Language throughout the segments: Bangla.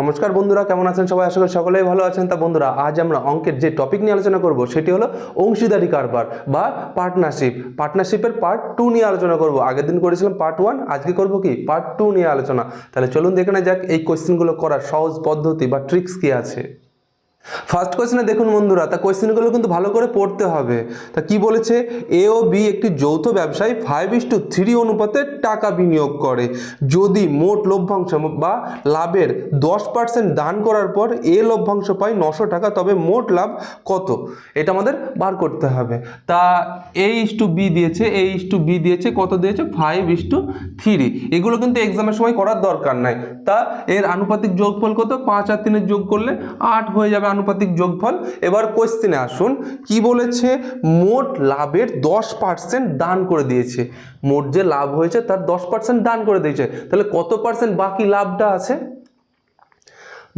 নমস্কার বন্ধুরা, কেমন আছেন সবাই? আশা করি সকলেই ভালো আছেন। তা বন্ধুরা, আজ আমরা অঙ্কের যে টপিক নিয়ে আলোচনা করব, সেটি হলো অংশীদারি কারবার বা পার্টনারশিপ পার্টনারশিপের পার্ট টু নিয়ে আলোচনা করব। আগের দিন করেছিলাম পার্ট ওয়ান আজকে করব কি? পার্ট টু নিয়ে আলোচনা। তাহলে চলুন দেখে না যাক, এই কোয়েশ্চেনগুলো করার সহজ পদ্ধতি বা ট্রিক্স কী আছে। ফার্স্ট কোয়েশ্চেনে দেখুন বন্ধুরা, তা কোয়েশ্চেনগুলো কিন্তু ভালো করে পড়তে হবে। তা কি বলেছে? এ ও বি একটি যৌথ ব্যবসায় ফাইভ ইস টু থ্রি অনুপাতে টাকা বিনিয়োগ করে। যদি মোট লভ্যাংশ বা লাভের দশ পার্সেন্ট দান করার পর এ লভ্যাংশ পায় নশো টাকা, তবে মোট লাভ কত? এটা আমাদের বার করতে হবে। তা এ ইস টু বি দিয়েছে এ ইস টু বি দিয়েছে, কত দিয়েছে? ফাইভ ইস টু থ্রি এগুলো কিন্তু এক্সামের সময় করার দরকার নাই। তা এর আনুপাতিক যোগফল কত? পাঁচ আর তিনের যোগ করলে আট হয়ে যাবে আনুপাতিক যোগফল। এবার কোয়েশ্চেনে আসুন, কি বলেছে? মোট লাভের দশ পার্সেন্ট দান করে দিয়েছে। মোট যে লাভ হয়েছে তার দশ পার্সেন্ট দান করে দিয়েছে। তাহলে কত পার্সেন্ট বাকি লাভটা আছে?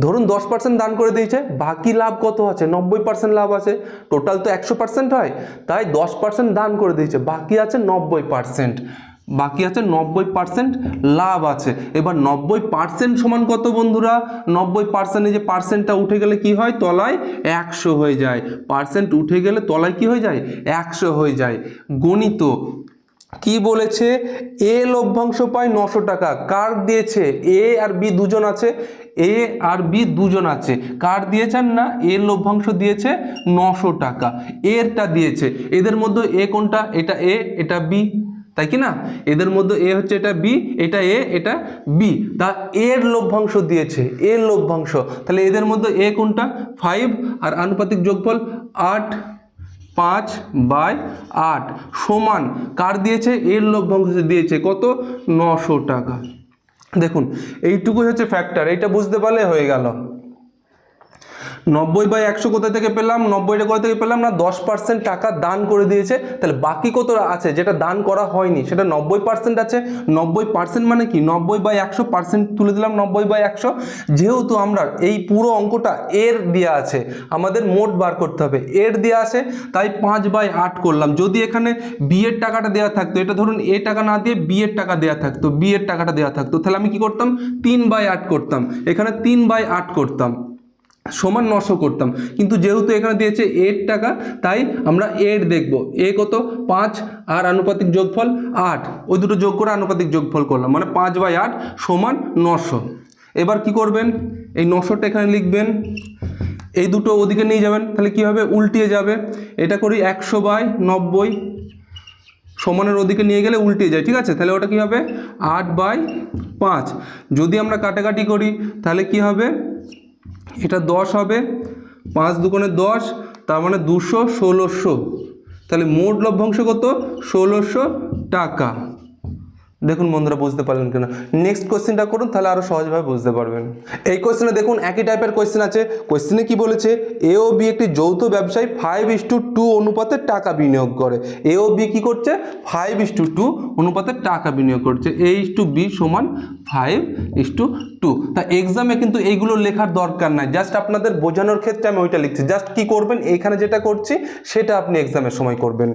ধরুন দশ পার্সেন্ট দান করে দিয়েছে, বাকি লাভ কত আছে? নব্বই পার্সেন্ট লাভ আছে। টোটাল তো একশো পার্সেন্ট হয়। তাই দশ পার্সেন্ট দান করে দিয়েছে, বাকি আছে নব্বই পার্সেন্ট বাকি আছে নব্বই পার্সেন্ট লাভ আছে। এবার নব্বই পার্সেন্ট সমান কত বন্ধুরা? নব্বই পার্সেন্টে যে পার্সেন্টটা উঠে গেলে কি হয়? তলায় একশো হয়ে যায়। পার্সেন্ট উঠে গেলে তলায় কি হয়ে যায়? একশো হয়ে যায়। গণিত কি বলেছে? এ লভ্যাংশ পায় নশো টাকা। কার দিয়েছে? এ আর বি দুজন আছে। এ আর বি দুজন আছে। কার দিয়েছেন না? এ লভ্যাংশ দিয়েছে নশো টাকা। এরটা দিয়েছে। এদের মধ্যে এ কোনটা? এটা এ, এটা বি। তাই কি না? এদের মধ্যে এ হচ্ছে এটা বি এটা এ এটা বি তা এর লভ্যাংশ দিয়েছে এর লভ্যাংশ। তাহলে এদের মধ্যে এ কোনটা? ফাইভ আর আনুপাতিক যোগফল আট, পাঁচ বাই আট সমান কার দিয়েছে? এর লভ্যাংশ দিয়েছে কত? নশো টাকা। দেখুন এইটুকু হচ্ছে ফ্যাক্টর এইটা বুঝতে পারলে হয়ে গেল। নব্বই বাই একশো কোথা থেকে পেলাম? নব্বইটা কোথা থেকে পেলাম? না, দশ পার্সেন্ট টাকা দান করে দিয়েছে। তাহলে বাকি কত আছে? যেটা দান করা হয়নি, সেটা নব্বই পার্সেন্ট আছে। নব্বই পার্সেন্ট মানে কি? নব্বই বাই একশো পার্সেন্ট তুলে দিলাম নব্বই বাই একশো। যেহেতু আমরা এই পুরো অঙ্কটা এর দেওয়া আছে, আমাদের মোট বার করতে হবে। এর দেওয়া আছে, তাই পাঁচ বাই আট করলাম। যদি এখানে বিয়ের টাকাটা দেওয়া থাকতো, এটা ধরুন এ টাকা না দিয়ে বিয়ের টাকা দেওয়া থাকতো বিয়ের টাকাটা দেওয়া থাকতো, তাহলে আমি কি করতাম? তিন বাই আট করতাম। এখানে তিন বাই আট করতাম। সমান নশো করতাম। কিন্তু যেহেতু এখানে দিয়েছে এর টাকা, তাই আমরা এর দেখব। এ কত? পাঁচ আর আনুপাতিক যোগফল আট। ওই দুটো যোগ করে আনুপাতিক যোগফল করলাম। মানে পাঁচ বাই আট সমান নশো। এবার কি করবেন? এই নশোটা এখানে লিখবেন। এই দুটো ওদিকে নিয়ে যাবেন। তাহলে কি হবে? উল্টিয়ে যাবে। এটা করি একশো বাই নব্বই সমানের ওদিকে নিয়ে গেলে উল্টে যায়। ঠিক আছে? তাহলে ওটা কি হবে? আট বাই পাঁচ। যদি আমরা কাটাকাটি করি, তাহলে কি হবে? এটা দশ হবে, পাঁচ দুগুণে দশ, তার মানে দুশো ষোলোশো। তাহলে মোট লভ্যাংশ কত? ষোলোশো টাকা। দেখুন বন্ধুরা, বুঝতে পারলেন কিনা। নেক্সট কোয়েশ্চেনটা করুন, তাহলে আরও সহজভাবে বুঝতে পারবেন। এই কোয়েশ্চেনে দেখুন, একই টাইপের কোয়েশ্চেন আছে। কোয়েশ্চেনে কি বলেছে? এ ও বি একটি যৌথ ব্যবসায়ী ফাইভ ইস টু টু অনুপাতে টাকা বিনিয়োগ করে। এ ও বি কী করছে? ফাইভ ইস টু টু অনুপাতে টাকা বিনিয়োগ করছে। এ ইস টু বি সমান five is to two two এক্সামে কিন্তু এইগুলো লেখার দরকার নাই। জাস্ট আপনাদের বোঝানোর ক্ষেত্রে আমি ওইটা লিখছি। জাস্ট কি করবেন? এইখানে যেটা করছি, সেটা আপনি এক্সামের সময় করবেন।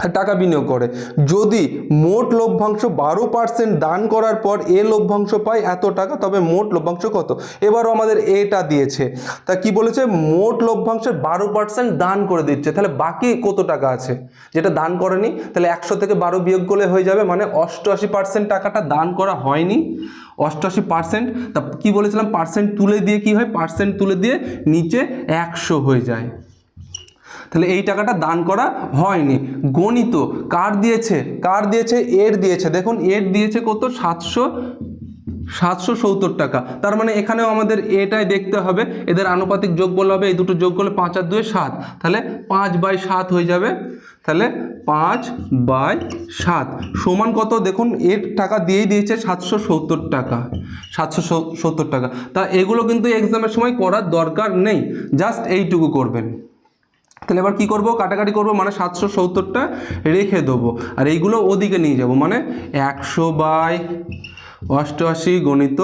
টাকা বিনিয়োগ করে। যদি মোট লভ্যাংশ বারো পার্সেন্ট দান করার পর এ লভ্যাংশ পায় এত টাকা, তবে মোট লভ্যাংশ কত? এবারও আমাদের এটা দিয়েছে। তা কি বলেছে? মোট লভ্যাংশের বারো পার্সেন্ট দান করে দিচ্ছে। তাহলে বাকি কত টাকা আছে? যেটা দান করেনি, তাহলে একশো থেকে বারো বিয়োগ করলে হয়ে যাবে মানে অষ্টআশি পার্সেন্ট টাকাটা দান করা হয়নি। অষ্টআশি পার্সেন্ট তা কী বলেছিলাম? পার্সেন্ট তুলে দিয়ে কি হয়? পার্সেন্ট তুলে দিয়ে নিচে একশো হয়ে যায়। তাহলে এই টাকাটা দান করা হয়নি। গণিত, কার দিয়েছে? কার দিয়েছে? এর দিয়েছে। দেখুন, এর দিয়েছে কত? সাতশো সাতশো সত্তর টাকা। তার মানে এখানেও আমাদের এটাই দেখতে হবে। এদের আনুপাতিক যোগ বলা হবে, এই দুটো যোগ করলে পাঁচ আর দুয়ে সাত। তাহলে পাঁচ বাই সাত হয়ে যাবে, তাহলে পাঁচ বাই সাত। সমান কত? দেখুন, এর টাকা দিয়েই দিয়েছে সাতশো সত্তর টাকা। সাতশো সত্তর টাকা। তা এগুলো কিন্তু এক্সামের সময় করার দরকার নেই। জাস্ট এইটুকু করবেন। তাহলে এবার কী করব? কাটাকাটি করব মানে সাতশো সত্তরটা রেখে দেবো। আর এইগুলো ওদিকে নিয়ে যাব মানে একশো বাই অষ্টআশি গণিত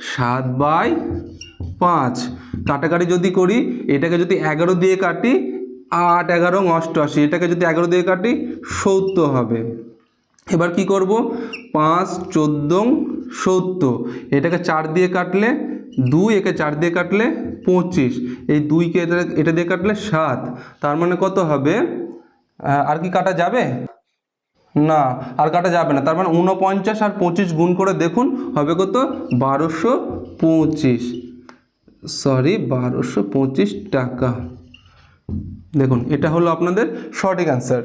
সাত বাই পাঁচ। কাটাকাটি যদি করি, এটাকে যদি এগারো দিয়ে কাটি, আট, এগারো অষ্টআশি, এটাকে যদি এগারো দিয়ে কাটি, সত্তর হবে। এবার কি করব? পাঁচ, চোদ্দ সত্তর। এটাকে চার দিয়ে কাটলে দুই একে চার দিয়ে কাটলে পঁচিশ। এই দুইকে এটা দিয়ে কাটলে সাত। তার মানে কত হবে? আর কি কাটা যাবে? না, আর কাটা যাবে না। তার মানে উনপঞ্চাশ আর পঁচিশ গুণ করে দেখুন, হবে কত? বারোশো পঁচিশ। সরি বারোশো পঁচিশ টাকা। দেখুন, এটা হলো আপনাদের সঠিক অ্যান্সার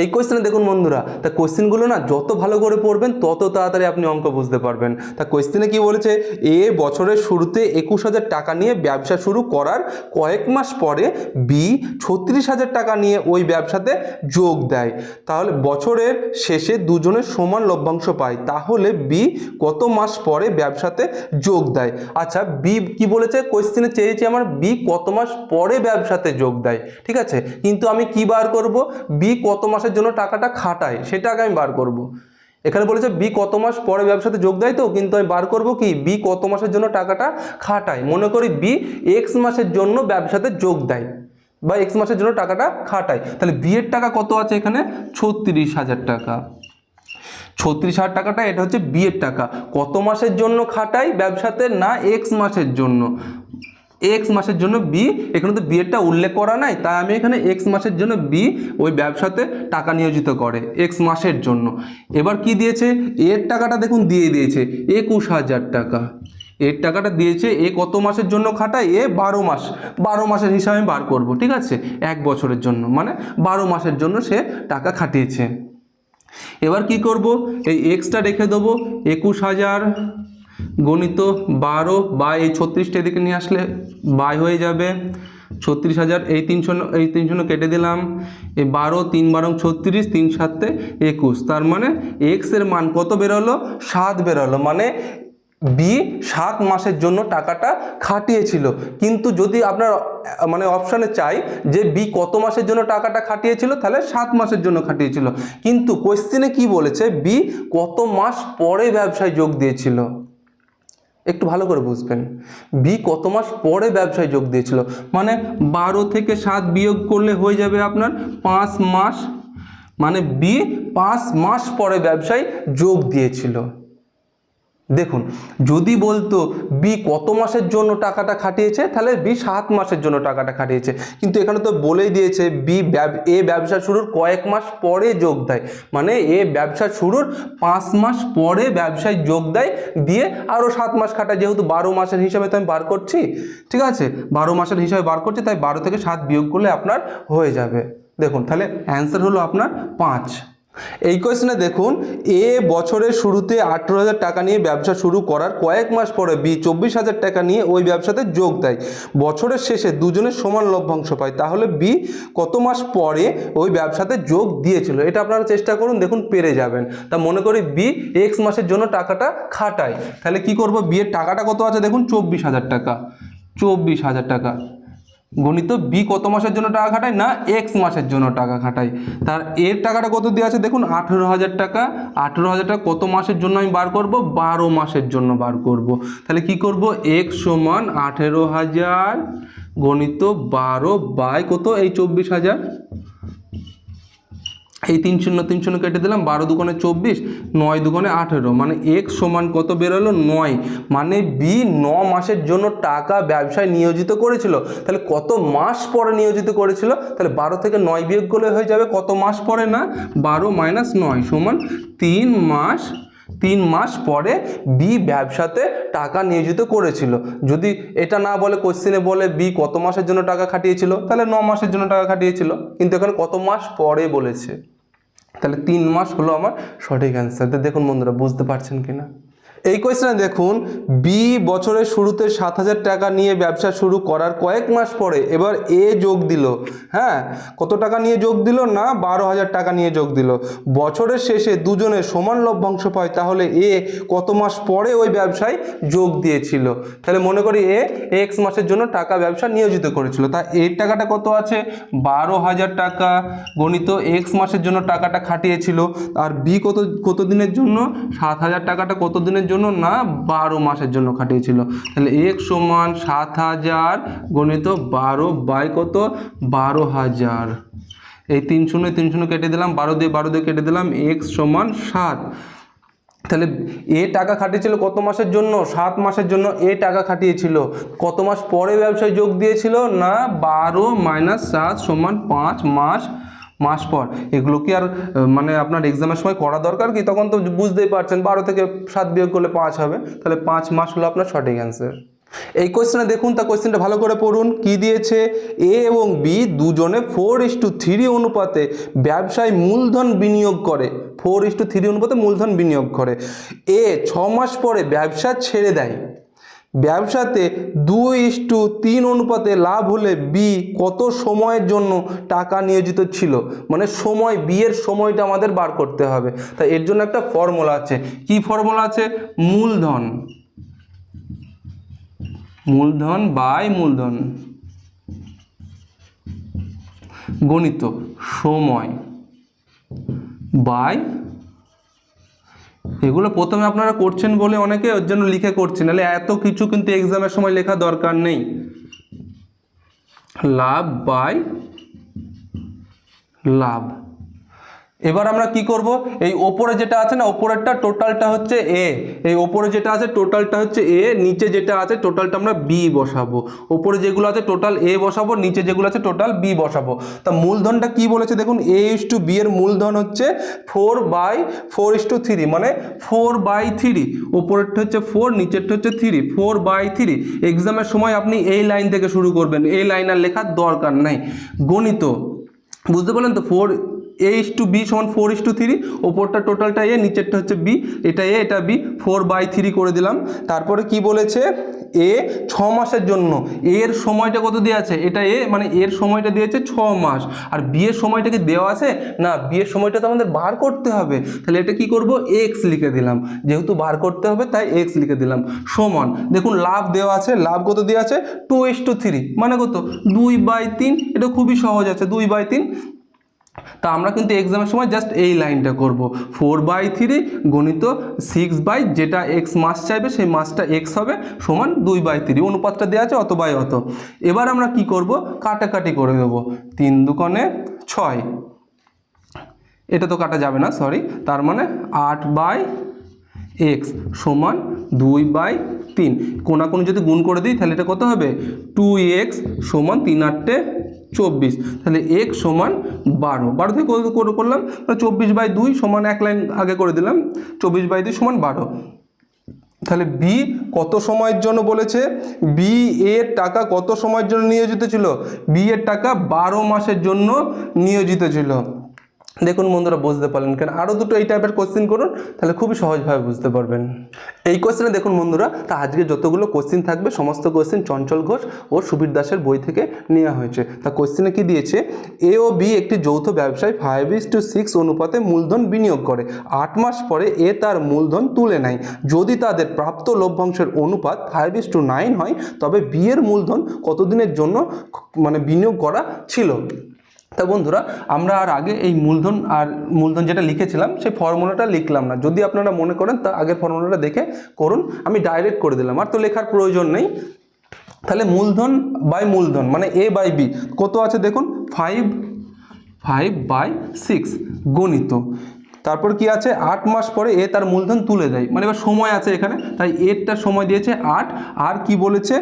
এই কোয়েশ্চেনে দেখুন বন্ধুরা, তা কোয়েশ্চেনগুলো না যত ভালো করে পড়বেন, তত তাড়াতাড়ি আপনি অঙ্ক বুঝতে পারবেন। তা কোয়েশ্চেনে কি বলেছে? এ বছরের শুরুতে একুশ হাজার টাকা নিয়ে ব্যবসা শুরু করার কয়েক মাস পরে বি ছত্রিশ হাজার টাকা নিয়ে ওই ব্যবসাতে যোগ দেয়। তাহলে বছরের শেষে দুজনের সমান লভ্যাংশ পায়। তাহলে বি কত মাস পরে ব্যবসাতে যোগ দেয়? আচ্ছা বি কি বলেছে? কোয়েশ্চেনে চেয়েছি আমার বি কত মাস পরে ব্যবসাতে যোগ দেয়? ঠিক আছে? কিন্তু আমি কি বার করব? বি কত মাসের জন্য টাকাটা খাটায়, সেটা আগে আমি বার করব। এখানে বলেছে বি কত মাস পরে ব্যবসাতে যোগ দেয় তো, কিন্তু আমি বার করব কি? বি কত মাসের জন্য টাকাটা খাটায়। মনে করি বি এক্স মাসের জন্য ব্যবসাতে যোগ দেয় বা এক্স মাসের জন্য টাকাটা খাটায়। তাহলে বি এর টাকা কত আছে এখানে? ছত্রিশ হাজার টাকা। ছত্রিশ হাজার টাকাটা, এটা হচ্ছে বিয়ের টাকা। কত মাসের জন্য খাটাই ব্যবসাতে না এক্স মাসের জন্য? এক্স মাসের জন্য বি এখানে তো বিয়েরটা উল্লেখ করা নাই, তাই আমি এখানে এক্স মাসের জন্য বি ওই ব্যবসাতে টাকা নিয়োজিত করে এক্স মাসের জন্য। এবার কি দিয়েছে? এর টাকাটা দেখুন দিয়ে দিয়েছে, একুশ হাজার টাকা। এর টাকাটা দিয়েছে এ কত মাসের জন্য খাটায়? এ বারো মাস। বারো মাসের হিসাবে আমি বার করব, ঠিক আছে? এক বছরের জন্য মানে বারো মাসের জন্য সে টাকা খাটিয়েছে। এবার কি করব? এই এক্সটা রেখে দেবো, একুশ হাজার গণিত বারো বা এই ছত্রিশটা এদিকে নিয়ে আসলে বাই হয়ে যাবে। ছত্রিশ হাজার এই তিনশো এই তিনশো কেটে দিলাম। এই বারো, তিন বারো ছত্রিশ, তিন সাতে একুশ। তার মানে এক্সের মান কত বেরোলো? সাত বেরোলো। মানে বি সাত মাসের জন্য টাকাটা খাটিয়েছিল। কিন্তু যদি আপনার মানে অপশানে চাই যে বি কত মাসের জন্য টাকাটা খাটিয়েছিল, তাহলে সাত মাসের জন্য খাটিয়েছিল। কিন্তু কোয়েশ্চেনে কি বলেছে? বি কত মাস পরে ব্যবসায় যোগ দিয়েছিল? একটু ভালো করে বুঝবেন। বি, কত মাস পরে ব্যবসায় যোগ দিয়েছিল? মানে বারো থেকে সাত বিয়োগ করলে হয়ে যাবে আপনার পাঁচ মাস। মানে বি, পাঁচ মাস পরে ব্যবসায় যোগ দিয়েছিল। দেখুন, যদি বলতো বি কত মাসের জন্য টাকাটা খাটিয়েছে, তাহলে বি সাত মাসের জন্য টাকাটা খাটিয়েছে। কিন্তু এখানে তো বলেই দিয়েছে, বি এ ব্যবসা শুরুর কয়েক মাস পরে যোগ দেয়। মানে এ ব্যবসা শুরুর পাঁচ মাস পরে ব্যবসায় যোগ দেয়, দিয়ে আরও সাত মাস খাটায়। যেহেতু বারো মাসের হিসাবে তো আমি বার করছি, ঠিক আছে? বারো মাসের হিসাবে বার করছি, তাই বারো থেকে সাত বিয়োগ করলে আপনার হয়ে যাবে। দেখুন, তাহলে অ্যান্সার হলো আপনার পাঁচ। এই কোয়েশ্চেনে দেখুন, এ বছরের শুরুতে আঠেরো হাজার টাকা নিয়ে ব্যবসা শুরু করার কয়েক মাস পরে বি চব্বিশ হাজার টাকা নিয়ে ওই ব্যবসাতে যোগ দেয়। বছরের শেষে দুজনের সমান লভ্যাংশ পায়। তাহলে বি কত মাস পরে ওই ব্যবসাতে যোগ দিয়েছিল? এটা আপনারা চেষ্টা করুন, দেখুন পেরে যাবেন। তা মনে করি বি এক্স মাসের জন্য টাকাটা খাটায়। তাহলে কি করব? বিয়ের টাকাটা কত আছে? দেখুন, চব্বিশ হাজার টাকা। চব্বিশ হাজার টাকা। গণিত বি কত মাসের জন্য টাকা খাটায়? না এক্স মাসের জন্য টাকা খাটায়। তার এর টাকাটা কত দেওয়া আছে? দেখুন, আঠেরো হাজার টাকা। আঠেরো হাজার টাকা কত মাসের জন্য আমি বার করব? বারো মাসের জন্য বার করব। তাহলে কি করব? এক্স সমান আঠেরো হাজার গণিত বারো বাই কত? এই চব্বিশ হাজার। এই তিন শূন্য তিন শূন্য কেটে দিলাম, বারো দুগুণে চব্বিশ, নয় দুগুণে আঠেরো। মানে এক সমান কত বেরোলো? নয়। মানে বি ন মাসের জন্য টাকা ব্যবসায় নিয়োজিত করেছিল। তাহলে কত মাস পরে নিয়োজিত করেছিল? তাহলে বারো থেকে নয় বিয়োগ করলে হয়ে যাবে কত মাস পরে না? বারো মাইনাস নয় সমান তিন মাস তিন মাস পরে বি ব্যবসাতে টাকা নিয়োজিত করেছিল। যদি এটা না বলে কোশ্চেনে বলে বি কত মাসের জন্য টাকা খাটিয়েছিল? তাহলে ন মাসের জন্য টাকা খাটিয়েছিল। কিন্তু এখানে কত মাস পরে বলেছে? তাহলে তিন মাস হলো আমার সঠিক অ্যান্সার তো দেখুন বন্ধুরা বুঝতে পারছেন কিনা? এই কোয়েশ্চেনে দেখুন বি বছরের শুরুতে সাত হাজার টাকা নিয়ে ব্যবসা শুরু করার কয়েক মাস পরে এবার এ যোগ দিল। হ্যাঁ কত টাকা নিয়ে যোগ দিল না বারো হাজার টাকা নিয়ে যোগ দিল? বছরের শেষে দুজনে সমান লভ্যাংশ পায়, তাহলে এ কত মাস পরে ওই ব্যবসায় যোগ দিয়েছিল? তাহলে মনে করি এ এক্স মাসের জন্য টাকা ব্যবসা নিয়োজিত করেছিল। তা এর টাকাটা কত আছে? বারো হাজার টাকা। গণিত এক্স মাসের জন্য টাকাটা খাটিয়েছিল। আর বি কত কত দিনের জন্য? সাত হাজার টাকাটা কত দিনের জন্য না বারো মাসের জন্য খাটিয়েছিল। তাহলে এক সমান সাত হাজার গণিত বারো বাই কত? বারো হাজার। এই তিন শূন্য তিন শূন্য কেটে দিলাম, বারো দিয়ে বারো দিয়ে কেটে দিলাম এক্স সমান সাত। তাহলে এ টাকা খাটিয়েছিল কত মাসের জন্য? সাত মাসের জন্য এ টাকা খাটিয়েছিল। কত মাস পরে ব্যবসায় যোগ দিয়েছিল? না, বারো মাইনাস সাত সমান পাঁচ মাস মাস পর। এগুলো কি আর মানে আপনার এক্সামের সময় করা দরকার কি? তখন তো বুঝতেই পারছেন, বারো থেকে সাত বিয়োগ করলে পাঁচ হবে। তাহলে পাঁচ মাস হলো আপনার সঠিক অ্যান্সার এই কোয়েশ্চেনে দেখুন, তা কোয়েশ্চেনটা ভালো করে পড়ুন। কি দিয়েছে? এ এবং বি দুজনে ফোর ইস টু থ্রি অনুপাতে ব্যবসায় মূলধন বিনিয়োগ করে। ফোর ইস টু থ্রি অনুপাতে মূলধন বিনিয়োগ করে। এ ছ মাস পরে ব্যবসা ছেড়ে দেয়। ব্যবসাতে দুই ইস্টু তিন অনুপাতে লাভ হলে বি কত সময়ের জন্য টাকা নিয়োজিত ছিল? মানে সময় বিয়ের সময়টা আমাদের বার করতে হবে। তাই এর জন্য একটা ফর্মুলা আছে। কি ফর্মুলা আছে? মূলধন। মূলধন বাই মূলধন। গণিত। সময় বাই এগুলো প্রথমে আপনারা করছেন বলে অনেকে ওর জন্য লিখে করছেন। নাহলে এত কিছু কিন্তু এক্সামের সময় লেখা দরকার নেই। লাভ বাই লাভ এবার আমরা কি করব? এই ওপরে যেটা আছে না, ওপরেরটা টোটালটা হচ্ছে এ এই ওপরে যেটা আছে টোটালটা হচ্ছে এ নিচে যেটা আছে টোটালটা আমরা বি বসাবো। ওপরে যেগুলো আছে টোটাল এ বসাবো, নিচে যেগুলো আছে টোটাল বি বসাবো। তা মূলধনটা কি বলেছে দেখুন এ ইস টু বি এর মূলধন হচ্ছে four by four is to three মানে ফোর বাই থ্রি ওপরেরটা হচ্ছে ফোর নিচেরটা হচ্ছে থ্রি ফোর বাই থ্রি এক্সামের সময় আপনি এই লাইন থেকে শুরু করবেন, এই লাইন আর লেখার দরকার নাই। গণিত, বুঝতে পারলেন তো? Four A is to B সমান ফোর ইস টু থ্রি ওপরটা টোটালটা এ নিচেরটা হচ্ছে বি এটা এ এটা বি ফোর বাই থ্রি করে দিলাম। তারপরে কি বলেছে? এ ছ মাসের জন্য। এর সময়টা কত দেওয়া আছে? এটা এ মানে এর সময়টা দিয়েছে ছ মাস। আর বিয়ের সময়টা কি দেওয়া আছে? না বিয়ের সময়টা তো আমাদের বার করতে হবে। তাহলে এটা কি করব? এক্স লিখে দিলাম। যেহেতু বার করতে হবে, তাই এক্স লিখে দিলাম। সমান, দেখুন লাভ দেওয়া আছে। লাভ কত দেওয়া আছে? টু ইস টু থ্রি মানে কত? দুই বাই তিন। এটা খুবই সহজ আছে। দুই বাই তিন। তা আমরা কিন্তু এক্সামের সময় জাস্ট এই লাইনটা করব। ফোর বাই থ্রি গণিত সিক্স বাই যেটা এক্স মাস চাইবে সেই মাসটা এক্স হবে সমান দুই বাই থ্রি অনুপাতটা দেওয়া আছে অত বাই অত। এবার আমরা কি করব? কাটাকাটি করে দেবো তিন দুকোণে ছয়। এটা তো কাটা যাবে না সরি তার মানে আট বাই এক্স সমান দুই বাই তিন। কোনাকুনি যদি গুণ করে দিই তাহলে এটা কত হবে? টু এক্স সমান তিন আটটে চব্বিশ, তাহলে এক সমান বারো। বারো থেকে করে করলাম? চব্বিশ বাই দুই সমান এক লাইন আগে করে দিলাম, চব্বিশ বাই দুই সমান বারো। তাহলে বি কত সময়ের জন্য বলেছে? বি এর টাকা কত সময়ের জন্য নিয়োজিত ছিল? বি এর টাকা বারো মাসের জন্য নিয়োজিত ছিল। দেখুন বন্ধুরা, বুঝতে পারলেন। কেন আরও দুটো এই টাইপের কোশ্চেন করুন, তাহলে খুবই সহজভাবে বুঝতে পারবেন। এই কোশ্চেনে দেখুন বন্ধুরা, তা আজকে যতগুলো কোশ্চেন থাকবে, সমস্ত কোশ্চেন চঞ্চল ঘোষ ও সুবীর দাসের বই থেকে নেওয়া হয়েছে। তা কোশ্চেনে কি দিয়েছে? এ ও বি একটি যৌথ ব্যবসায় ফাইভ ইস টু সিক্স অনুপাতে মূলধন বিনিয়োগ করে। আট মাস পরে এ তার মূলধন তুলে নেয়। যদি তাদের প্রাপ্ত লভ্যাংশের অনুপাত ফাইভ ইস টু নাইন হয়, তবে বি এর মূলধন কতদিনের জন্য মানে বিনিয়োগ করা ছিল? তা বন্ধুরা, আমরা আর আগে এই মূলধন আর মূলধন যেটা লিখেছিলাম, সেই ফর্মুলাটা লিখলাম না। যদি আপনারা মনে করেন, তা আগের ফর্মুলাটা দেখে করুন। আমি ডাইরেক্ট করে দিলাম, আর তো লেখার প্রয়োজন নেই। তাহলে মূলধন বাই মূলধন মানে এ বাই বি কত আছে দেখুন? ফাইভ ফাইভ বাই সিক্স গণিত। তারপর কি আছে? আট মাস পরে এ তার মূলধন তুলে দেয়। মানে এবার সময় আছে এখানে, তাই এরটা সময় দিয়েছে আট। আর কি বলেছে?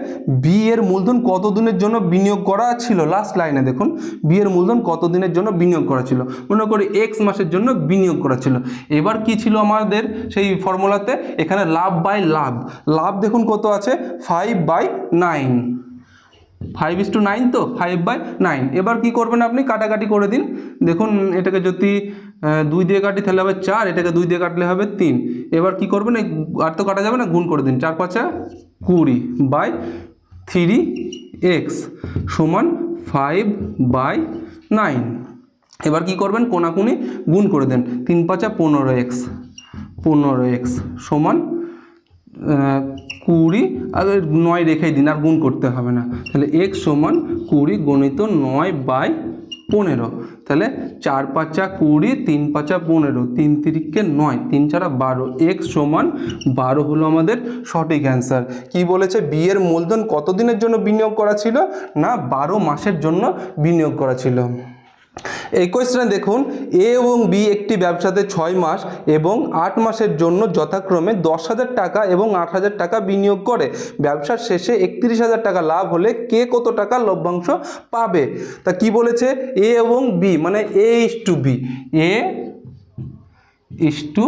বি এর মূলধন কত দিনের জন্য বিনিয়োগ করা ছিল? লাস্ট লাইনে দেখুন। বি এর মূলধন কত দিনের জন্য বিনিয়োগ করা ছিল? মনে করি এক্স মাসের জন্য বিনিয়োগ করা ছিল। এবার কি ছিল আমাদের সেই ফর্মুলাতে এখানে লাভ বাই লাভ। লাভ দেখুন কত আছে? Five by nine five is to nine তো? ফাইভ বাই নাইন এবার কি করবেন আপনি? কাটাকাটি করে দিন। দেখুন এটাকে যদি দুই দিয়ে কাটি তাহলে হবে চার, এটাকে দুই দিয়ে কাটলে হবে তিন। এবার কি করবেন? এই আর তো কাটা যাবে না, গুণ করে দিন। চার পাঁচা কুড়ি বাই থ্রি এক্স সমান ফাইভ বাই নাইন। এবার কি করবেন? কোনাকুনি গুণ করে দেন। তিন পাঁচা পনেরো এক্স পনেরো এক্স সমান কুড়ি, আর নয় রেখেই দিন, আর গুণ করতে হবে না। তাহলে এক্স সমান কুড়ি গণিত নয় বাই পনেরো। তাহলে চার পাঁচা কুড়ি, তিন পাঁচা পনেরো, তিন তিরিককে নয়, তিন চারা বারো এক্স সমান বারো হলো আমাদের সঠিক অ্যান্সার কি বলেছে? বিয়ের মূলধন কতদিনের জন্য বিনিয়োগ করা ছিল? না, বারো মাসের জন্য বিনিয়োগ করা ছিল। এই কোয়েশ্চেনে দেখুন এ এবং বি একটি ব্যবসাতে ছয় মাস এবং আট মাসের জন্য যথাক্রমে দশ হাজার টাকা এবং আট হাজার টাকা বিনিয়োগ করে। ব্যবসার শেষে একত্রিশ হাজার টাকা লাভ হলে কে কত টাকা লভ্যাংশ পাবে? তা কি বলেছে? এ এবং বি মানে A is to B A is to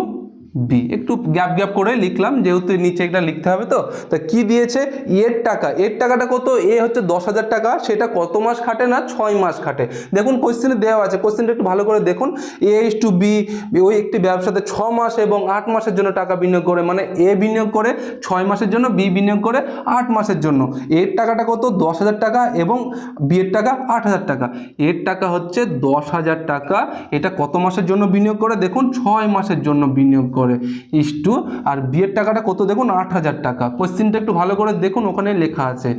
B একটু গ্যাপ গ্যাপ করে লিখলাম, যেহেতু নিচে একটা লিখতে হবে তো। তা কি দিয়েছে? এর টাকা। এর টাকাটা কত? এ হচ্ছে দশ হাজার টাকা। সেটা কত মাস খাটে না ছয় মাস খাটে? দেখুন কোশ্চেনে দেওয়া আছে। কোশ্চেনটা একটু ভালো করে দেখুন। এ ইস টু বি ওই একটি ব্যবসাতে ছ মাস এবং আট মাসের জন্য টাকা বিনিয়োগ করে। মানে এ বিনিয়োগ করে ছয় মাসের জন্য বি বিনিয়োগ করে আট মাসের জন্য। এর টাকাটা কত? দশ হাজার টাকা এবং বি এর টাকা আট হাজার টাকা। এর টাকা হচ্ছে দশ হাজার টাকা। এটা কত মাসের জন্য বিনিয়োগ করে? দেখুন, ছয় মাসের জন্য বিনিয়োগ করে। ইস টু, আর বিয়ের টাকাটা কত দেখুন? আট হাজার টাকা। কোশ্চেনটা একটু ভালো করে দেখুন, ওখানে লেখা আছে।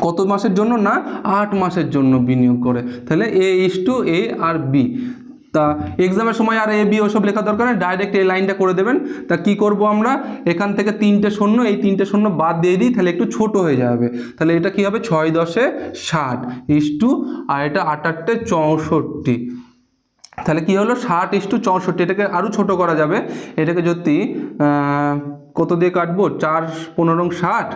কত মাসের জন্য না? আট মাসের জন্য বিনিয়োগ করে। তাহলে A is two A R B তা এক্সামের সময় আর এ বি ওসব লেখা দরকার নেই। ডাইরেক্ট এই লাইনটা করে দেবেন। তা কি করব আমরা? এখান থেকে তিনটে শূন্য, এই তিনটে শূন্য বাদ দিয়ে দিই, তাহলে একটু ছোট হয়ে যাবে। তাহলে এটা কি হবে? ছয় দশে ষাট। ইস টু আর এটা আট আটটে চৌষট্টি। তাহলে কি হলো? ষাট ইস টু চৌষট্টি, এটাকে আরও ছোট করা যাবে। এটাকে যদি কত দিয়ে কাটবো? চার পনেরো ষাট,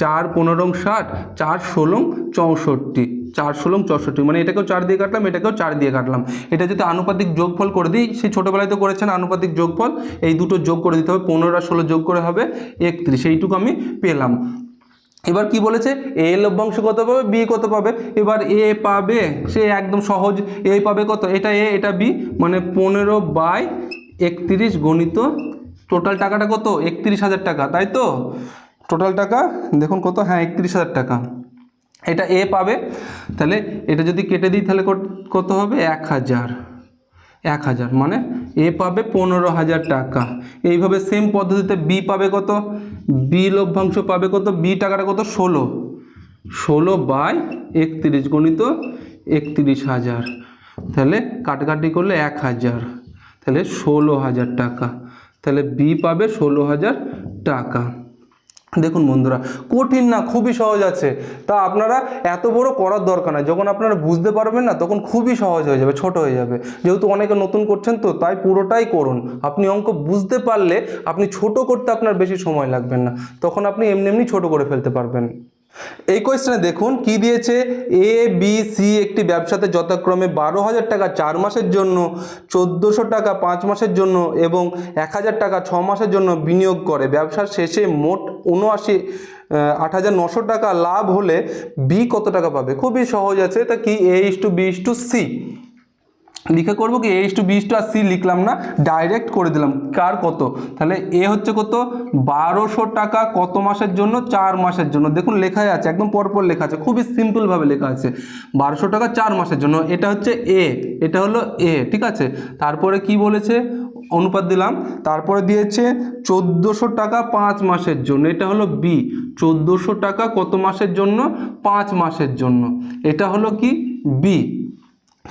চার পনেরো ষাট, চার ষোলো চৌষট্টি, চার ষোলো চৌষট্টি। মানে এটাকেও চার দিয়ে কাটলাম, এটাকেও চার দিয়ে কাটলাম। এটা যদি আনুপাতিক যোগফল করে দিই সেই ছোটোবেলায় তো করেছেন আনুপাতিক যোগফল, এই দুটো যোগ করে দিতে হবে, পনেরো আর ষোলো যোগ করে হবে একত্রিশ। এইটুকু আমি পেলাম। এবার কি বলেছে? এ লভ্যাংশ কত পাবে? বি কত পাবে? এবার এ পাবে, সে একদম সহজ। এ পাবে কত? এটা এ এটা বি মানে পনেরো বাই একত্রিশ গণিত টোটাল টাকাটা কত? একত্রিশ হাজার টাকা, তাই তো? টোটাল টাকা, দেখুন কত? হ্যাঁ একত্রিশ হাজার টাকা। এটা এ পাবে, তাহলে এটা যদি কেটে দিই, তাহলে কত- হবে? এক হাজার। এক হাজার মানে এ পাবে পনেরো হাজার টাকা। এইভাবে সেম পদ্ধতিতে বি পাবে কত? বি লভ্যাংশ পাবে কত? বি টাকাটা কত? ষোলো। ষোলো বাই একত্রিশ গণিত একত্রিশ হাজার। তাহলে কাটকাটি করলে এক হাজার। তাহলে ষোলো হাজার টাকা। তাহলে বি পাবে ষোলো হাজার টাকা। দেখুন বন্ধুরা, কঠিন না, খুবই সহজ আছে। তা আপনারা এত বড় করার দরকার নাই। যখন আপনারা বুঝতে পারবেন না, তখন খুবই সহজ হয়ে যাবে, ছোট হয়ে যাবে। যেহেতু অনেকে নতুন করছেন তো, তাই পুরোটাই করুন। আপনি অঙ্ক বুঝতে পারলে, আপনি ছোট করতে আপনার বেশি সময় লাগবে না। তখন আপনি এমনি এমনি ছোট করে ফেলতে পারবেন। এই কোয়েশ্চেনে দেখুন, কি দিয়েছে? এ বি সি একটি ব্যবসাতে যথাক্রমে বারো হাজার টাকা চার মাসের জন্য, চোদ্দোশো টাকা পাঁচ মাসের জন্য এবং এক হাজার টাকা ছ মাসের জন্য বিনিয়োগ করে। ব্যবসার শেষে মোট উনআশি আট হাজার নশো টাকা লাভ হলে বি কত টাকা পাবে? খুবই সহজ আছে তা কি A is to B is to C লিখে করব কি? A is to B is to R C লিখলাম না ডাইরেক্ট করে দিলাম। কার কত? তাহলে এ হচ্ছে কত? বারোশো টাকা কত মাসের জন্য? চার মাসের জন্য। দেখুন লেখাই আছে, একদম পরপর লেখা আছে, খুবই সিম্পলভাবে লেখা আছে। বারোশো টাকা চার মাসের জন্য, এটা হচ্ছে এ এটা হলো এ ঠিক আছে? তারপরে কি বলেছে? অনুপাত দিলাম, তারপরে দিয়েছে চোদ্দোশো টাকা পাঁচ মাসের জন্য, এটা হলো বি চোদ্দোশো টাকা কত মাসের জন্য? পাঁচ মাসের জন্য। এটা হলো কি? বি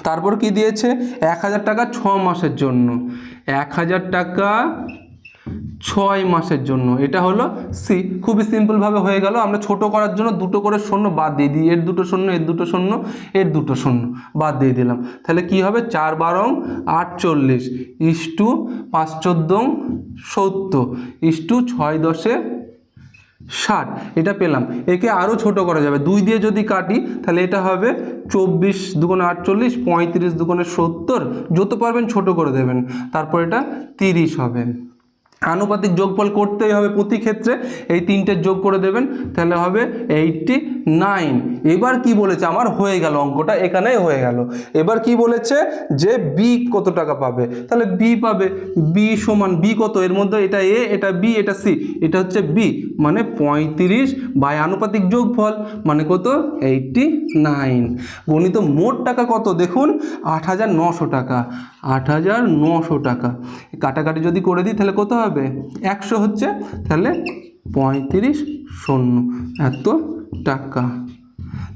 তারপর কি দিয়েছে? এক হাজার টাকা ছ মাসের জন্য। এক হাজার টাকা ছয় মাসের জন্য। এটা হলো সি খুবই সিম্পলভাবে হয়ে গেল। আমরা ছোট করার জন্য দুটো করে শূন্য বাদ দিয়ে দিই। এর দুটো শূন্য, এর দুটো শূন্য, এর দুটো শূন্য বাদ দিয়ে দিলাম। তাহলে কি হবে? চার বারং আটচল্লিশ। ইস টু পাঁচ চোদ্দ সত্তর। ইস টু ছয় দশে ষাট, এটা পেলাম। একে আরও ছোট করা যাবে। দুই দিয়ে যদি কাটি, তাহলে এটা হবে চব্বিশ দুগুণে আটচল্লিশ, পঁয়ত্রিশ দুগুণে সত্তর, যত পারবেন ছোট করে দেবেন। তারপর এটা তিরিশ হবে। আনুপাতিক যোগফল করতেই হবে প্রতি ক্ষেত্রে। এই তিনটে যোগ করে দেবেন, তাহলে হবে এইটটি নাইন এবার কি বলেছে? আমার হয়ে গেল অঙ্কটা, এখানেই হয়ে গেল। এবার কি বলেছে? যে বি কত টাকা পাবে? তাহলে বি পাবে। বি সমান বি কত? এর মধ্যে এটা এ এটা বি এটা সি এটা হচ্ছে বি মানে পঁয়ত্রিশ বাই আনুপাতিক যোগফল মানে কত? এইটটি নাইন গণিত মোট টাকা কত? দেখুন, আট টাকা। আট টাকা। কাটাকাটি যদি করে দিই, তাহলে কত হবে? একশো হচ্ছে তাহলে পঁয়ত্রিশ শূন্য। এত টাকা।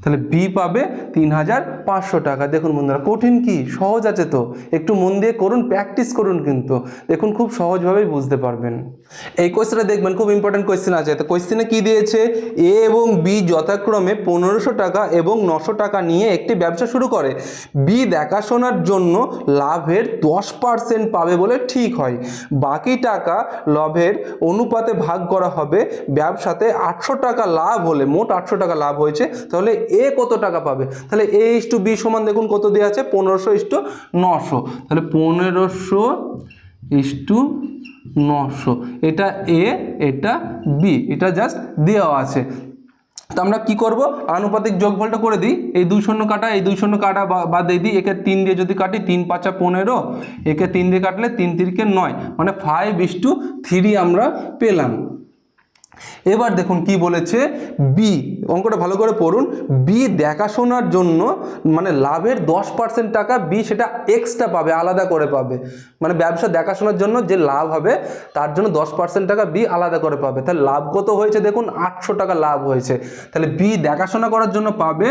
তাহলে বি পাবে তিন হাজার পাঁচশো টাকা। দেখুন বন্ধুরা, কঠিন কি? সহজ আছে তো। একটু মন দিয়ে করুন প্র্যাকটিস করুন কিন্তু। দেখুন, খুব সহজভাবেই বুঝতে পারবেন। এই কোয়েশ্চেনটা দেখবেন খুব ইম্পর্টেন্ট কোয়েশ্চেন আছে। তো কোয়েশ্চেনে কি দিয়েছে? এ এবং বি যথাক্রমে পনেরোশো টাকা এবং নশো টাকা নিয়ে একটি ব্যবসা শুরু করে। বি দেখাশোনার জন্য লাভের দশ পার্সেন্ট পাবে বলে ঠিক হয়। বাকি টাকা লাভের অনুপাতে ভাগ করা হবে। ব্যবসাতে আটশো টাকা লাভ হলে, মোট আটশো টাকা লাভ হয়েছে, তাহলে এ কত টাকা পাবে? তাহলে এ ইস টু বি সমান দেখুন কত দেওয়া আছে? পনেরোশো ইস টু নশো। তাহলে পনেরোশো ইস টু নশো। এটা এ, এটা বি এটা জাস্ট দেওয়া আছে। তো আমরা কি করব? আনুপাতিক যোগফলটা করে দিই। এই দুই শূন্য কাটা, এই দুই শূন্য কাটা বাদ দিয়ে দিই। একে তিন দিয়ে যদি কাটি, তিন পাঁচা পনেরো। একে তিন দিয়ে কাটলে তিন তিরিকে নয়। মানে ফাইভ ইস টু থ্রি আমরা পেলাম। এবার দেখুন কি বলেছে বি অঙ্কটা ভালো করে পড়ুন। বি দেখাশোনার জন্য মানে লাভের দশ পার্সেন্ট টাকা বি সেটা এক্সট্রা পাবে, আলাদা করে পাবে। মানে ব্যবসা দেখাশোনার জন্য যে লাভ হবে, তার জন্য দশ পার্সেন্ট টাকা বি আলাদা করে পাবে। তাহলে লাভ কত হয়েছে দেখুন? আটশো টাকা লাভ হয়েছে। তাহলে বি দেখাশোনা করার জন্য পাবে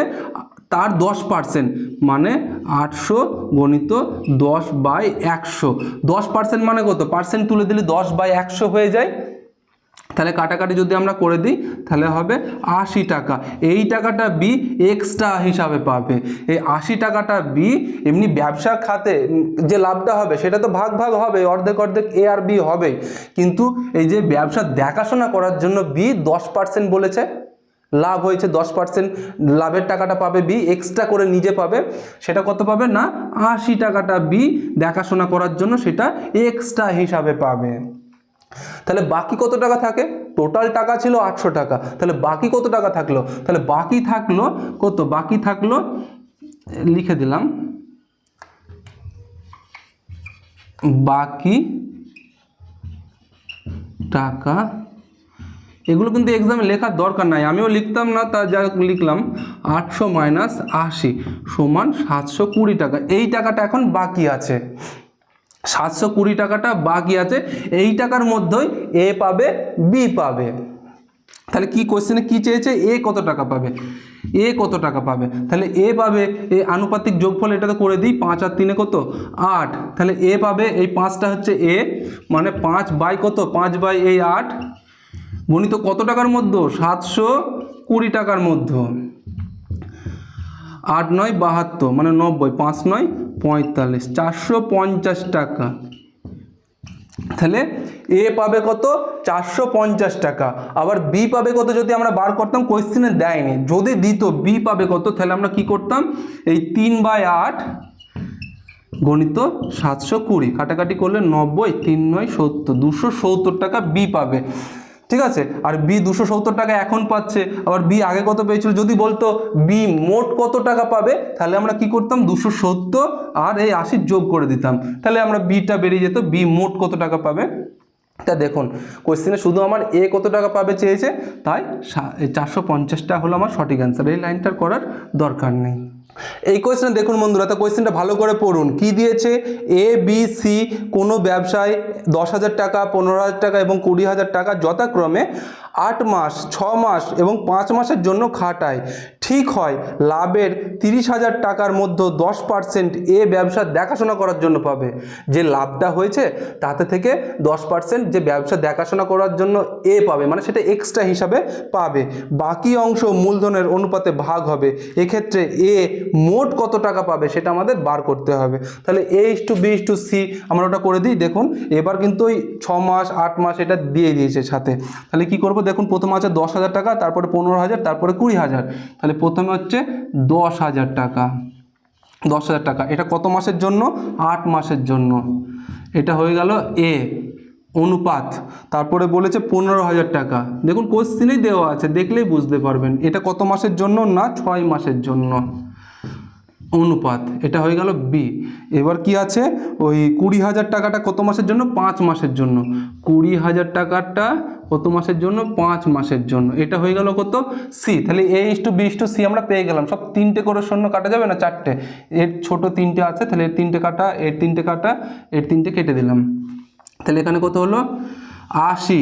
তার দশ পার্সেন্ট মানে আটশো গণিত দশ বাই একশো। দশ পার্সেন্ট মানে কত? পার্সেন্ট তুলে দিলে দশ বাই একশো হয়ে যায়। তাহলে কাটাকাটি যদি আমরা করে দিই, তাহলে হবে আশি টাকা। এই টাকাটা বি এক্সট্রা হিসাবে পাবে। এই আশি টাকাটা বি এমনি ব্যবসা খাতে যে লাভটা হবে, সেটা তো ভাগ ভাগ হবে, অর্ধেক অর্ধেক এ আর বি হবে। কিন্তু এই যে ব্যবসা দেখাশোনা করার জন্য বি দশ পার্সেন্ট বলেছে, লাভ হয়েছে দশ পার্সেন্ট লাভের টাকাটা পাবে বি এক্সট্রা করে নিজে পাবে। সেটা কত পাবে না? আশি টাকাটা বি দেখাশোনা করার জন্য সেটা এক্সট্রা হিসাবে পাবে। তাহলে বাকি কত টাকা থাকে? টোটাল টাকা ছিল আটশো টাকা। তাহলে বাকি কত টাকা থাকল? তাহলে বাকি থাকল কত? বাকি থাকল, লিখে দিলাম। বাকি টাকা। এগুলো কিন্তু এক্সামে লেখার দরকার নাই। আমিও লিখতাম না, তা যা লিখলাম। আটশো মাইনাস আশি সমান সাতশো কুড়ি টাকা। এই টাকাটা এখন বাকি আছে। সাতশো কুড়ি টাকাটা বাকি আছে, এই টাকার মধ্যেই এ পাবে, বি পাবে। তাহলে কি কোশ্চেনে কি চেয়েছে? এ কত টাকা পাবে? এ কত টাকা পাবে? তাহলে এ পাবে, এই আনুপাতিক যোগফল এটা তো করে দিই, পাঁচ আর তিনে কত? আট। তাহলে এ পাবে, এই পাঁচটা হচ্ছে এ মানে পাঁচ বাই কত? পাঁচ বাই এই আট, গণিত কত টাকার মধ্যে? সাতশো কুড়ি টাকার মধ্যে। আট নয়, বাহাত্তর মানে নব্বই, পাঁচ নয়, পঁয়তাল্লিশ, চারশো পঞ্চাশ টাকা। তাহলে এ পাবে কত? চারশো পঞ্চাশ টাকা। আবার বি পাবে কত? যদি আমরা বার করতাম কোয়েশ্চেনে দেয়নি। যদি দিত, বি পাবে কত? তাহলে আমরা কি করতাম? এই তিন বাই আট গণিত সাতশো কুড়ি। কাটাকাটি করলে নব্বই, তিন নয়, সত্তর, দুশো সত্তর টাকা বি পাবে। ঠিক আছে? আর বি দুশো সত্তর টাকা এখন পাচ্ছে। আবার বি আগে কত পেয়েছিল? যদি বলতো বি মোট কত টাকা পাবে? তাহলে আমরা কি করতাম? দুশো সত্তর আর এই আশির যোগ করে দিতাম। তাহলে আমরা বিটা বেরিয়ে যেত। বি মোট কত টাকা পাবে? তা দেখুন কোশ্চেনে শুধু আমার এ কত টাকা পাবে চেয়েছে? তাই চারশো পঞ্চাশটা হলো আমার সঠিক অ্যান্সার এই লাইনটার করার দরকার নেই। এই কোয়েশ্চেন দেখুন বন্ধুরা, তা কোয়েশ্চেনটা ভালো করে পড়ুন। কি দিয়েছে? এ বি সি কোনো ব্যবসায় দশ হাজার টাকা, পনেরো হাজার টাকা এবং কুড়ি হাজার টাকা যথাক্রমে আট মাস, ছ মাস এবং পাঁচ মাসের জন্য খাটায়। ঠিক হয়, লাভের তিরিশ হাজার টাকার মধ্যে দশ পার্সেন্ট এ ব্যবসা দেখাশোনা করার জন্য পাবে। যে লাভটা হয়েছে, তাতে থেকে দশ পার্সেন্ট যে ব্যবসা দেখাশোনা করার জন্য এ পাবে মানে সেটা এক্সট্রা হিসাবে পাবে। বাকি অংশ মূলধনের অনুপাতে ভাগ হবে। এক্ষেত্রে এ মোট কত টাকা পাবে সেটা আমাদের বার করতে হবে। তাহলে A is to B is to C আমরা ওটা করে দিই, দেখুন। এবার কিন্তু ওই ছ মাস, আট মাস এটা দিয়ে দিয়েছে সাথে। তাহলে কি করব? দেখুন, প্রথম আছে দশ হাজার টাকা, তারপরে পনেরো হাজার, তারপরে কুড়ি হাজার। তাহলে প্রথমে হচ্ছে দশ হাজার টাকা। দশ হাজার টাকা। এটা কত মাসের জন্য? আট মাসের জন্য। এটা হয়ে গেল এ, অনুপাত। তারপরে বলেছে পনেরো হাজার টাকা। দেখুন কোশ্চিনেই দেওয়া আছে, দেখলেই বুঝতে পারবেন। এটা কত মাসের জন্য? না, ছয় মাসের জন্য। অনুপাত, এটা হয়ে গেল বি এবার কি আছে? ওই কুড়ি হাজার টাকাটা কত মাসের জন্য? পাঁচ মাসের জন্য। কুড়ি হাজার টাকাটা কত মাসের জন্য? পাঁচ মাসের জন্য। এটা হয়ে গেল কত? সি তাহলে A is to B is to C আমরা পেয়ে গেলাম। সব তিনটে করে শূন্য কাটা যাবে না? চারটে। এর ছোট তিনটে আছে, তাহলে এর তিনটে কাটা, এর তিনটে কাটা, এর তিনটে কেটে দিলাম। তাহলে এখানে কত হলো? আশি।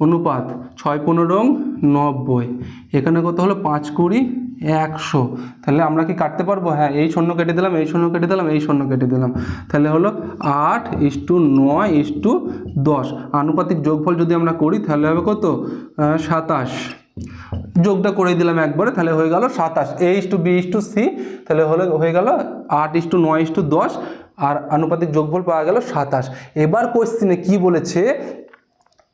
অনুপাত, ছয় পনেরো নব্বই। এখানে কত হলো? পাঁচ কুড়ি। একশো। তাহলে আমরা কি কাটতে পারব? হ্যাঁ এই শূন্য কেটে দিলাম, এই শূন্য কেটে দিলাম, এই শূন্য কেটে দিলাম। তাহলে হলো আট ইস টু নয় ইস টু দশ। আনুপাতিক যোগফল যদি আমরা করি, তাহলে হবে কত? সাতাশ। যোগটা করে দিলাম একবারে, তাহলে হয়ে গেল সাতাশ। A is to B is to C, তাহলে হলে, হয়ে গেল আট ইস টু নয় ইস টু দশ, আর আনুপাতিক যোগফল পাওয়া গেল সাতাশ। এবার কোশ্চিনে কি বলেছে?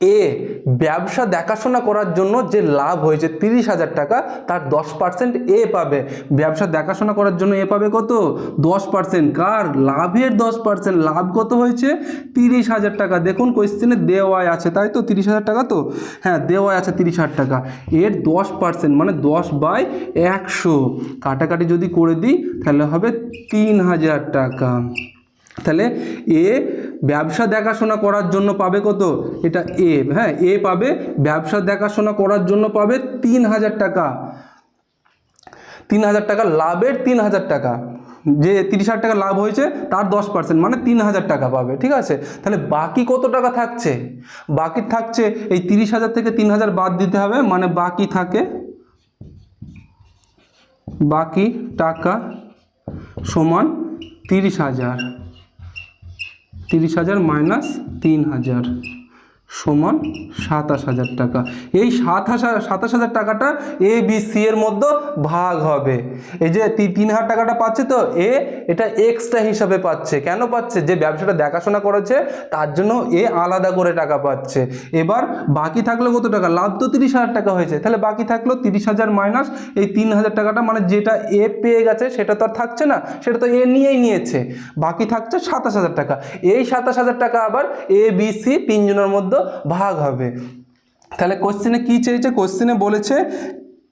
এ, ব্যবসা দেখাশোনা করার জন্য যে লাভ হয়েছে তিরিশ হাজার টাকা, তার দশ পার্সেন্ট এ পাবে। ব্যবসা দেখাশোনা করার জন্য এ পাবে কত? দশ পার্সেন্ট কার? লাভের দশ পার্সেন্ট লাভ কত হয়েছে? তিরিশ হাজার টাকা। দেখুন কোয়েশ্চেনে দেওয়াই আছে, তাই তো? তিরিশ হাজার টাকা তো? হ্যাঁ দেওয়াই আছে তিরিশ হাজার টাকা। এর দশ পার্সেন্ট মানে দশ বাই একশো। কাটাকাটি যদি করে দিই, তাহলে হবে তিন হাজার টাকা। তাহলে এ ব্যবসা দেখাশোনা করার জন্য পাবে কত? এটা এ হ্যাঁ এ পাবে, ব্যবসা দেখাশোনা করার জন্য পাবে তিন হাজার টাকা। তিন হাজার টাকা লাভের তিন হাজার টাকা। যে তিরিশ হাজার টাকা লাভ হয়েছে, তার দশ পার্সেন্ট মানে তিন হাজার টাকা পাবে, ঠিক আছে? তাহলে বাকি কত টাকা থাকছে? বাকি থাকছে, এই তিরিশ হাজার থেকে তিন হাজার বাদ দিতে হবে মানে বাকি থাকে, বাকি টাকা সমান তিরিশ হাজার। তিরিশ হাজার মাইনাস তিন হাজার। সমান সাতাশ হাজার টাকা। এই সাত হাজার, সাতাশ হাজার টাকাটা এ বি সি এর মধ্যে ভাগ হবে। এই যে তিন হাজার টাকাটা পাচ্ছে তো, এ এটা এক্সট্রা হিসাবে পাচ্ছে। কেন পাচ্ছে? যে ব্যবসাটা দেখাশোনা করেছে, তার জন্য এ আলাদা করে টাকা পাচ্ছে। এবার বাকি থাকল কত টাকা? লাভ তো তিরিশ হাজার টাকা হয়েছে। তাহলে বাকি থাকল তিরিশ হাজার মাইনাস এই তিন হাজার টাকাটা মানে যেটা এ পেয়ে গেছে, সেটা তো আর থাকছে না, সেটা তো এ নিয়েই নিয়েছে। বাকি থাকছে সাতাশ হাজার টাকা। এই সাতাশ হাজার টাকা আবার এ বি সি তিনজনের মধ্যে ভাগ হবে। তাহলে কোশ্চেনে কি চেয়েছে? কোশ্চেনে বলেছে,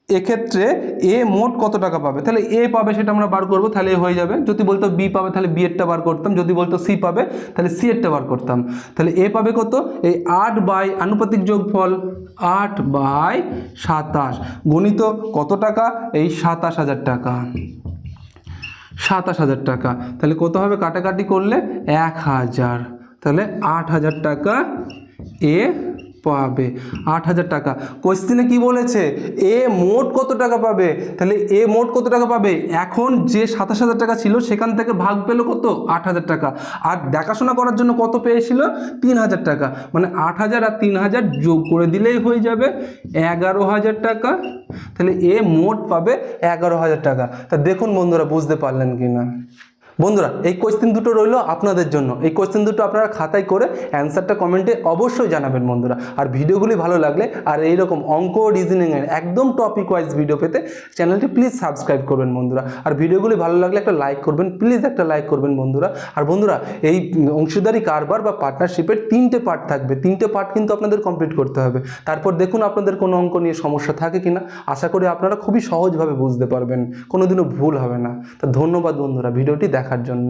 এক্ষেত্রে এ মোট কত টাকা পাবে? তাহলে এ পাবে সেটা আমরা বার করব, তাহলে হয়ে যাবে। যদি বলতো বি পাবে, তাহলে বি এরটা বার করতাম। যদি বলতো সি পাবে, তাহলে সি এরটা বার করতাম। তাহলে এ পাবে কত? এই আট বাই আনুপাতিক যোগফল আট বাই সাতাশ। গণিত কত টাকা? এই সাতাশ হাজার টাকা। সাতাশ হাজার টাকা। তাহলে কত হবে? কাটাকাটি করলে এক হাজার। তাহলে আট হাজার টাকা এ পাবে। আট হাজার টাকা। কোশ্চিনে কি বলেছে? এ মোট কত টাকা পাবে? তাহলে এ মোট কত টাকা পাবে? এখন যে সাতাশ হাজার টাকা ছিল, সেখান থেকে ভাগ পেল কত? আট হাজার টাকা। আর দেখাশোনা করার জন্য কত পেয়েছিল? তিন হাজার টাকা। মানে আট হাজার আর তিন হাজার যোগ করে দিলেই হয়ে যাবে এগারো হাজার টাকা। তাহলে এ মোট পাবে এগারো হাজার টাকা। তা দেখুন বন্ধুরা, বুঝতে পারলেন কি না বন্ধুরা, এই কোয়েশ্চেন দুটো রইল আপনাদের জন্য। এই কোয়েশ্চেন দুটো আপনারা খাতায় করে অ্যান্সারটা কমেন্টে অবশ্যই জানাবেন বন্ধুরা। আর ভিডিওগুলি ভালো লাগলে, আর এইরকম অঙ্ক রিজনিংয়ের একদম টপিক ওয়াইজ ভিডিও পেতে চ্যানেলটি প্লিজ সাবস্ক্রাইব করবেন বন্ধুরা। আর ভিডিওগুলি ভালো লাগলে একটা লাইক করবেন প্লিজ একটা লাইক করবেন বন্ধুরা। আর বন্ধুরা, এই অংশীদারি কারবার বা পার্টনারশিপের তিনটে পার্ট থাকবে। তিনটে পার্ট কিন্তু আপনাদের কমপ্লিট করতে হবে। তারপর দেখুন আপনাদের কোনো অঙ্ক নিয়ে সমস্যা থাকে কিনা। আশা করি আপনারা খুবই সহজভাবে বুঝতে পারবেন। কোনোদিনও ভুল হবে না। তা ধন্যবাদ বন্ধুরা, ভিডিওটি দেখার জন্য।